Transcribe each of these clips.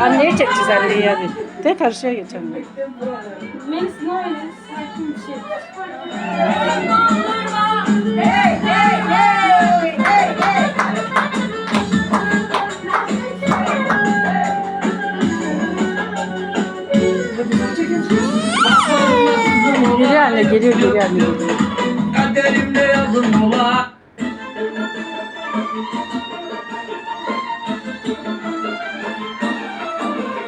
Anneye çekeceğiz anneyi yani. De karşıya geçelim. Melis ne öyle sakin bir. Hey hey hey hey hey. Geliyor anne geliyor geliyor anne. Kaderimde yazın ola.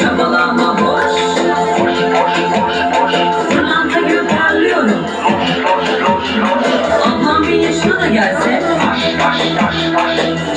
Çabalama boş. Fırlanta gibi Ablam bir yaşına da gelse.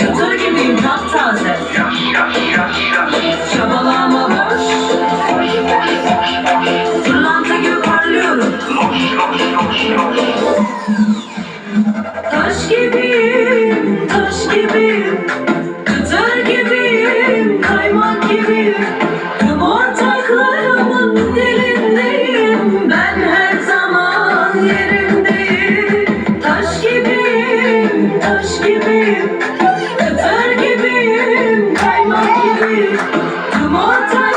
Çatır gibiyim taptaze Çabalama boş. Fırlanta gibi Taş gibi, taş gibi Come on,